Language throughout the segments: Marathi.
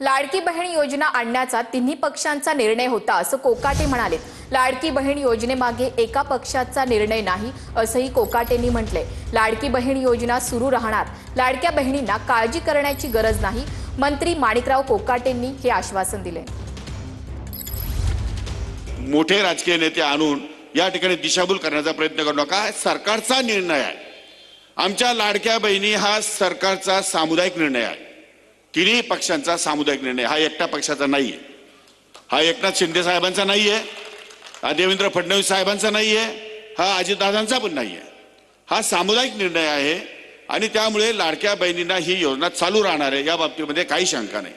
लाडकी बहीण योजना आणण्याचा तिन्ही पक्षांचा निर्णय होता असं कोकाटे म्हणाले. लाडकी बहीण योजनेमागे एका पक्षाचा निर्णय नाही असंही कोकाटेंनी म्हटलंय. लाडकी बहीण योजना सुरू राहणार. लाडक्या बहिणींना काळजी करण्याची गरज नाही मंत्री माणिकराव कोकाटेंनी हे आश्वासन दिले मोठे राजकीय नेते आणून या ठिकाणी दिशाभूल करण्याचा प्रयत्न करू नका सरकारचा निर्णय आहे. आमच्या लाडक्या बहिणी हा सरकारचा सामुदायिक निर्णय आहे. तिन्ही पक्षांचा सामुदायिक निर्णय. हा एकट्या पक्षाचा नाही आहे हा एकनाथ शिंदे साहेबांचा नाही आहे हा देवेंद्र फडणवीस साहेबांचा नाही आहे हा अजितदादांचा पण नाही आहे हा सामुदायिक निर्णय आहे आणि त्यामुळे लाडक्या बहिणींना ही योजना चालू राहणार आहे या बाबतीमध्ये काही शंका नाही.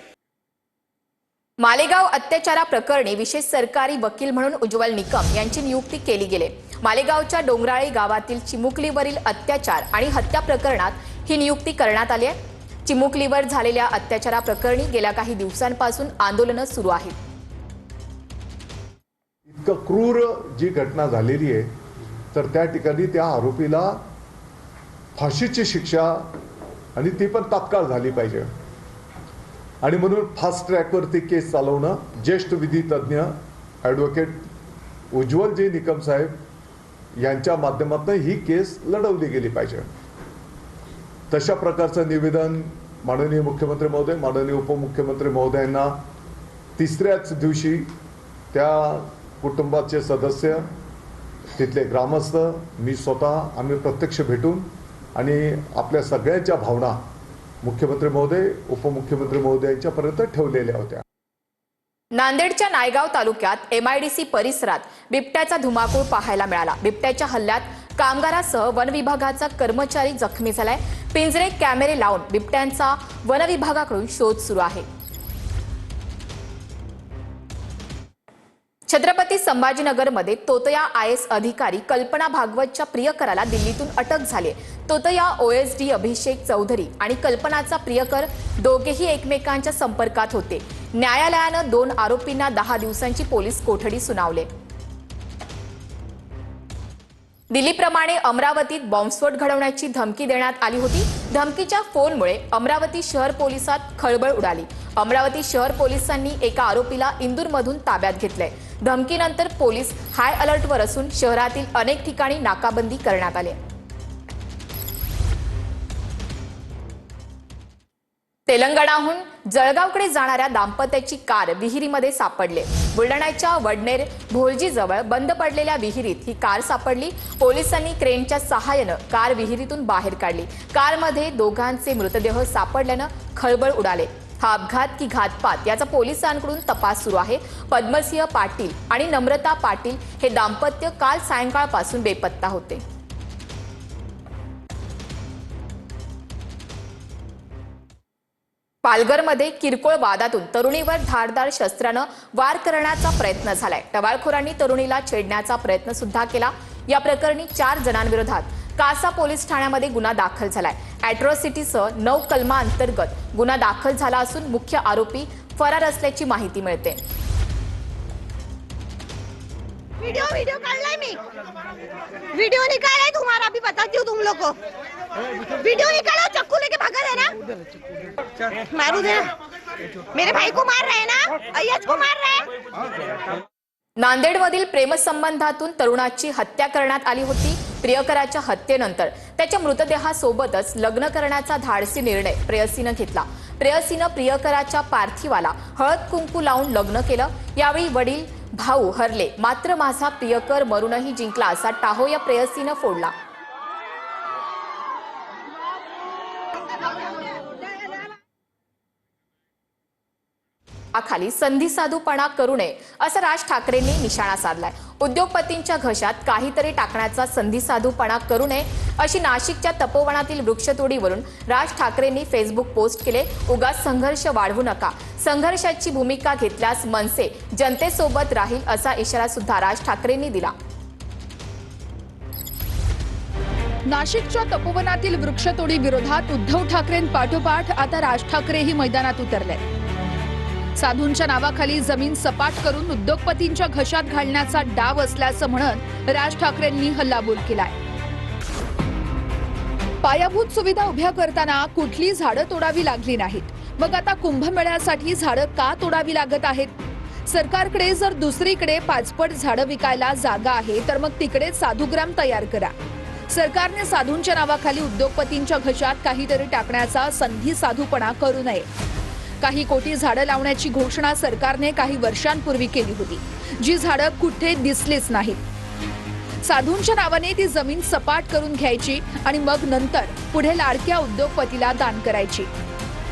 मालेगाव अत्याचारा प्रकरणी विशेष सरकारी वकील म्हणून उज्ज्वल निकम यांची नियुक्ती केली गेली. मालेगावच्या डोंगराळी गावातील चिमुकलीवरील अत्याचार आणि हत्या प्रकरणात ही नियुक्ती करण्यात आली आहे. चिमुकलीवर झालेल्या अत्याचारा प्रकरणी गेल्या काही दिवसांपासून आंदोलनं सुरू आहेत. इतकं क्रूर जी घटना झालेली आहे तर त्या ठिकाणी त्या आरोपीला फाशीची शिक्षा आणि ती पण तात्काळ झाली पाहिजे. आणि म्हणून फास्ट ट्रॅकवरती केस चालवणं ज्येष्ठ विधी तज्ज्ञ ॲडव्होकेट उज्ज्वल जे निकम साहेब यांच्या माध्यमातून ही केस लढवली गेली पाहिजे. तशा प्रकारचं निवेदन माननीय मुख्यमंत्री महोदय माननीय उपमुख्यमंत्री महोदयांना तिसऱ्याच दिवशी त्या कुटुंबाचे सदस्य तिथले ग्रामस्थ मी स्वतः आम्ही प्रत्यक्ष भेटून आणि आपल्या सगळ्यांच्या भावना मुख्यमंत्री महोदय उपमुख्यमंत्री महोदयांच्यापर्यंत ठेवलेल्या होत्या. नांदेडच्या नायगाव तालुक्यात एमआयडीसी परिसरात बिबट्याचा धुमाकूळ पाहायला मिळाला. बिबट्याच्या हल्ल्यात कामगारासह वन विभागाचा कर्मचारी जखमी झालाय. पिंजरे कॅमेरे लावून बिबट्यांचा वन विभागाकडून शोध सुरू आहे. छत्रपती संभाजीनगरमध्ये तोतया आय एस अधिकारी कल्पना भागवतच्या प्रियकराला दिल्लीतून अटक झाली तोतया ओएसडी अभिषेक चौधरी आणि कल्पनाचा प्रियकर दोघेही एकमेकांच्या संपर्कात होते. न्यायालयानं दोन आरोपींना दहा दिवसांची पोलीस कोठडी सुनावले दिल्लीप्रमाणे अमरावतीत बॉम्बस्फोट घडवण्याची धमकी देण्यात आली होती. धमकीच्या फोनमुळे अमरावती शहर पोलिसात खळबळ उडाली. अमरावती शहर पोलिसांनी एका आरोपीला इंदूरमधून ताब्यात घेतलंय. धमकीनंतर पोलीस हाय अलर्टवर असून शहरातील अनेक ठिकाणी नाकाबंदी करण्यात आली. तेलंगणाहून जळगावकडे जाणाऱ्या दाम्पत्याची कार विहिरीमध्ये सापडले. बुलढाण्याच्या वडनेर भोलजीजवळ बंद पडलेल्या विहिरीत ही कार सापडली. पोलिसांनी क्रेनच्या सहाय्यानं कार विहिरीतून बाहेर काढली. कारमध्ये दोघांचे मृतदेह सापडल्यानं खळबळ उडाले. हा अपघात की घातपात याचा पोलिसांकडून तपास सुरू आहे. पद्मसिंह पाटील आणि नम्रता पाटील हे दाम्पत्य काल सायंकाळपासून बेपत्ता होते. पालघरमध्ये किरकोळ वादातून तरुणीवर धारदार शस्त्रानं वार करण्याचा प्रयत्न झालाय. टवाळखोरांनी तरुणीला छेडण्याचा प्रयत्न सुद्धा केला. या प्रकरणी चार जणांविरोधात कासा पोलीस ठाण्यामध्ये गुन्हा दाखल झालाय. अॅट्रॉसिटीसह नऊ कलमा अंतर्गत गुन्हा दाखल झाला असून मुख्य आरोपी फरार असल्याची माहिती मिळते. वीडियो वीडियो काढलाय मी. वीडियो निकाल है तुम्हारा बताती हूँ तुम लोग को वीडियो निकालो चक्कू लेके भागा है मारू दे। मेरे भाई को मार रहे ना? अय्यज को मार रहे नांदेडमधील प्रेमसंबंधातून तरुणाची हत्या करण्यात आली होती प्रियकराच्या हत्येनंतर. त्याच्या मृतदेहासोबतच लग्न करण्याचा धाडसी निर्णय प्रेयसीनं घेतला. प्रेयसीनं प्रियकराच्या पार्थिवाला हळद कुंकू लावून लग्न केलं. यावेळी वडील भाऊ हरले. मात्र माझा प्रियकर मरूनही जिंकला असा टाहो या प्रेयसीनं फोडला. खाली संधी साधूपणा करू नये असं राज ठाकरेंनी निशाणा साधलाय. उद्योगपतींच्या घशात काहीतरी टाकण्याचा संधी साधूपणा करू नये अशी नाशिकच्या तपोवनातील वृक्षतोडीवरून राज ठाकरेंनी फेसबुक पोस्ट केले उगाच संघर्ष वाढवू नका. संघर्षाची भूमिका घेतल्यास मनसे जनतेसोबत राहील असा इशारा सुद्धा राज ठाकरेंनी दिला. नाशिकच्या तपोवनातील वृक्षतोडी विरोधात उद्धव ठाकरेंपाठोपाठ आता राज ठाकरेही मैदानात उतरले साधूंच्या नावाखाली जमीन सपाट करून उद्योगपतींच्या घशात घालण्याचा डाव असल्याचं म्हणत राज ठाकरेंनी हल्लाबोल केलाय. पायाभूत सुविधा उभ्या करताना कुठली झाडं तोडावी लागली नाहीत. मग आता कुंभमेळ्यासाठी झाडं का तोडावी लागत आहेत? सरकारकडे जर दुसरीकडे पाचपट झाडं विकायला जागा आहे तर मग तिकडे साधुग्राम तयार करा. सरकारने साधूंच्या नावाखाली उद्योगपतींच्या घशात काहीतरी टाकण्याचा संधी साधूपणा करू नये. काही कोटी झाडं लावण्याची घोषणा सरकारने काही वर्षांपूर्वी केली होती. जी झाडं कुठे दिसलीच नाहीत. साधूंच्या नावाने ती जमीन सपाट करून घ्यायची आणि मग नंतर पुढे लाडक्या उद्योगपतीला दान करायची.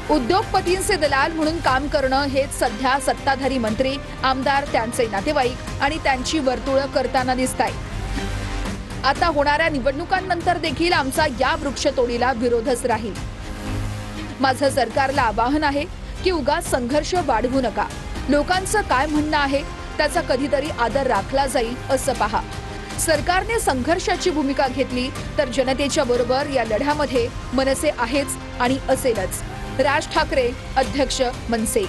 उद्योगपतींचे दलाल म्हणून काम करणं हेच सध्या सत्ताधारी मंत्री आमदार त्यांचे नातेवाईक आणि त्यांची वर्तुळं करताना दिसत आता होणाऱ्या निवडणुकांनंतर देखील आमचा या वृक्षतोडीला विरोधच राहील. माझं सरकारला आवाहन आहे की उगा संघर्ष वाढवू नका. लोकांचं काय म्हणणं आहे? त्याचा कधीतरी आदर राखला जाईल असं पहा. सरकारने संघर्षाची भूमिका घेतली तर जनतेच्या बरोबर या लढ्यामध्ये मनसे आहेच आणि असेलच. राज ठाकरे अध्यक्ष मनसे.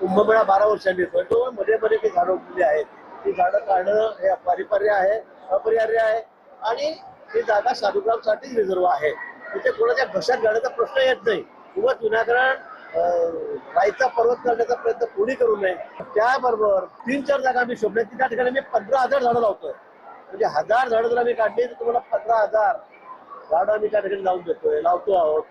कुंभमेळा बारा वर्षांनी येतोयमध्ये मध्ये काही झाडं उगलेली आहेत. ती झाडं काढणं हे अपरिपर्य आहे अपरिहार्य आहे. आणि ही जागा साधुग्रामसाठीच रिझर्व आहे. तिथे कोणाच्या घशात घालण्याचा प्रश्न येत नाही. किंवा विनाकारण अं, पर्वत करण्याचा प्रयत्न कोणी करू नये. त्याबरोबर तीन चार जागा आम्ही शोधल्या त्या ठिकाणी मी पंधरा हजार झाडं लावतोय. म्हणजे हजार झाडं जर आम्ही काढली तर तुम्हाला पंधरा हजार झाडं आम्ही त्या ठिकाणी लावून देतोय लावतो आहोत.